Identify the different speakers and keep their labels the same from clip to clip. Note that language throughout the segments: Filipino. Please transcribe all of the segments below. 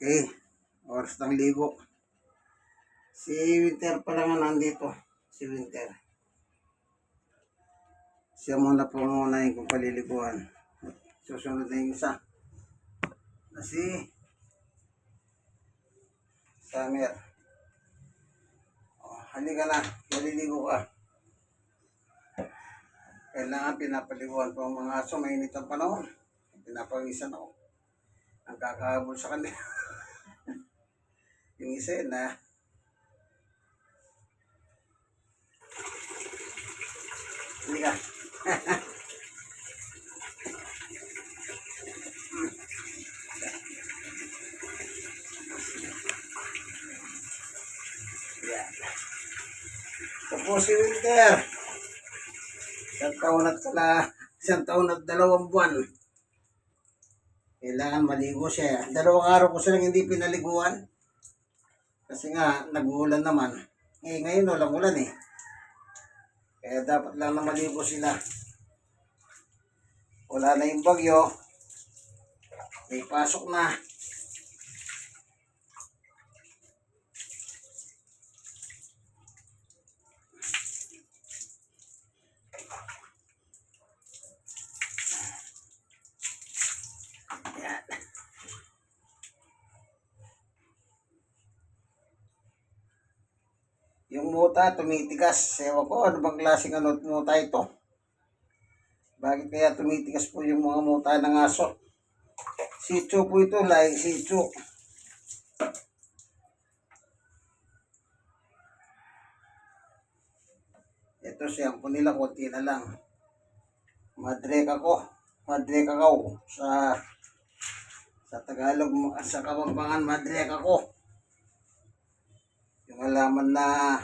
Speaker 1: Okay. Oras ng ligo. Si Winter pala nga nandito. Si Winter. Siya muna po muna yung kung paliliguan. Susunod na yung isa. Na si Summer. Oh, halika na. Maliligo ka. Kailangan pinapaliguan po ang mga aso. Mainit ang panahon. Pinapawisan ako. Ang kakahabol sa kanila. yung isa yun na Halika. Yan. Ito po si Winter. Isang taon at kala, isang taon at dalawang buwan. Kailangan maligo siya. Dalawang araw ko silang hindi pinaliguan. Kasi nga, nag-uulan naman. Eh, ngayon walang ulan eh. Kaya dapat lang na maligo sila. Wala na yung bagyo. May pasok na. Yung muta tumitigas. Ewan ko, ano bang klaseng ano muta ito? Bakit kaya tumitigas po yung mga muta ng aso? Sitso po ito, laing sitso. Ito siyang po nila, konti na lang. Madre kako. Madre kakao. Sa sa Tagalog, sa Kapampangan, madre kako. Yung halaman na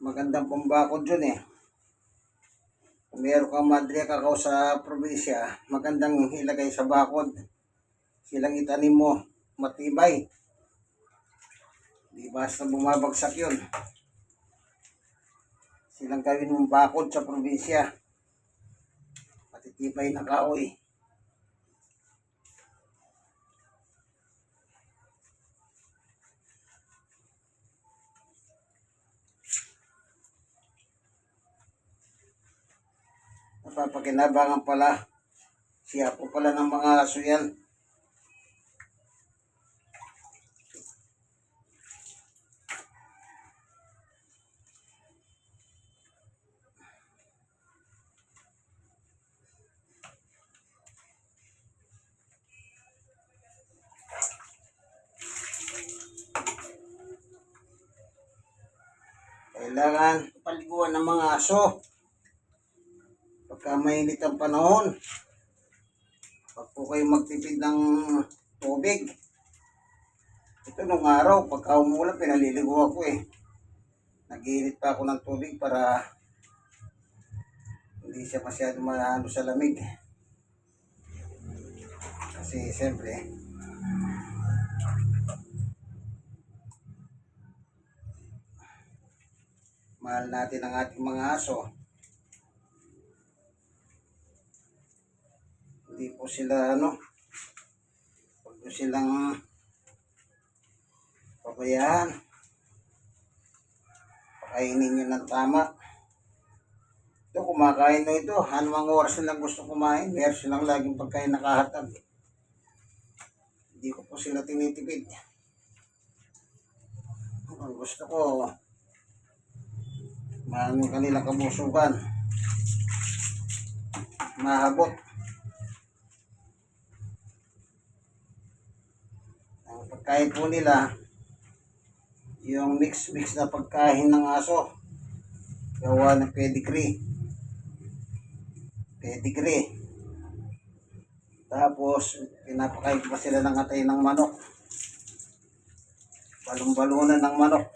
Speaker 1: magandang pambakod dyan eh. Kung meron kang madre kakao sa probinsya, magandang ilagay sa bakod. Silang itanim mo, matibay. Di basta bumabagsak yun. Silang gawin mong bakod sa probinsya. Matitibay na kahoy. Napapakinabangan pala. Siya po pala ng mga aso yan. Kailangan paliguan ng mga aso pagka mainit ang panahon. Pag po kayo magtipid ng tubig. Ito nung araw, pagka umulan, pinaliligo ako eh. Naginit pa ako ng tubig para hindi siya masyado maano sa lamig. Kasi siyempre, mahal natin ang ating mga aso. Sila ano, huwag po silang pabayaan. Pakainin nyo ng tama. Ito, kumakain na ito. Anumang oras silang gusto kumain, meron silang laging pagkain nakahatag. Hindi ko po sila tinitipid. Ang gusto ko, maano kanilang kabusugan. Mahabot. Ang pagkain po nila, yung mix-mix na pagkain ng aso. Gawa ng pedigree. Pedigree. Tapos, pinapakain pa sila ng atay ng manok. Balong-balunan ng manok.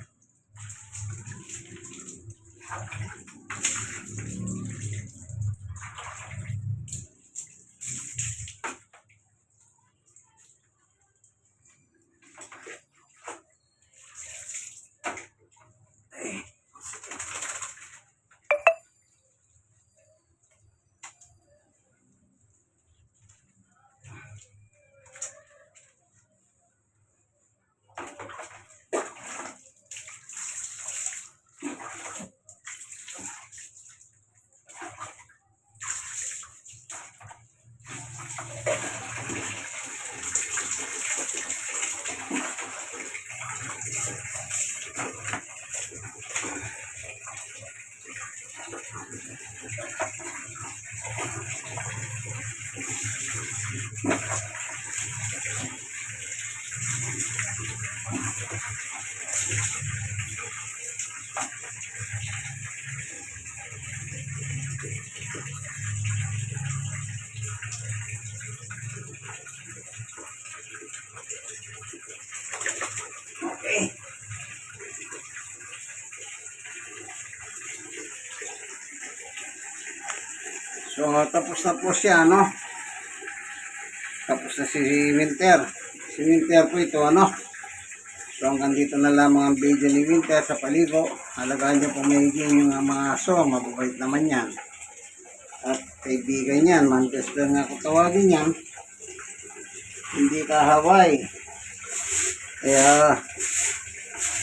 Speaker 1: Okay. So, tapos na po siya, no? Tapos na si Winter. Si Winter po ito, ano? So, hanggang dito na lamang ang video ni Winter sa paligo. Halagaan niyo po may yung mga aso. Mababait naman yan. At kaibigan yan. Manchester nga kung tawagin yan. Hindi ka Hawaii. Kaya,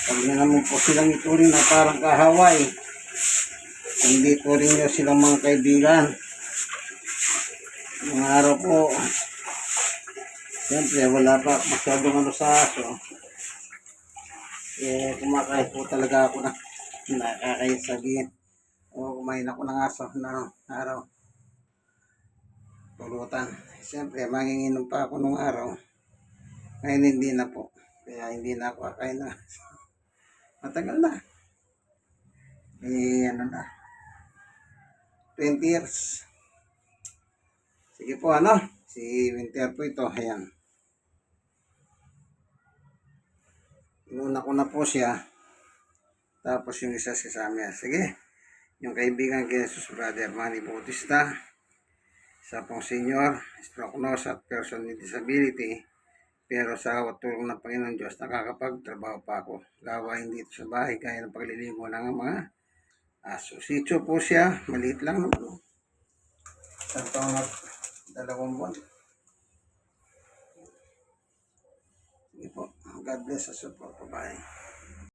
Speaker 1: pag na naman po silang ituring na parang kahaway, hindi turing nyo silang mga kaibigan. Mga araw po, siyempre wala pa masyadong ano sa aso. Eh, kumakain po talaga ako na nakakain sabihin. O kumain ako ng aso na araw. Pulutan. Siyempre, manginginom pa ako nung araw. Ngayon hindi na po. Kaya hindi na ako kakain na. Matagal na. Eh, ano na. 20 years. Sige po, ano? Si Winter po ito. Ayan. Inuna ko na po siya. Tapos yung isa si Samia. Sige. Yung kaibigan kay Jesus Brother Manny Bautista. Isa pong senior, stroke nurse at person with disability. Pero sa tulong ng Panginoon Diyos, nakakapagtrabaho pa ako. Gawain dito sa bahay, kaya ng pagliligo ng mga aso. Sityo po siya, maliit lang. Isang taon at dalawang buwan. Sige po, God bless us po, bye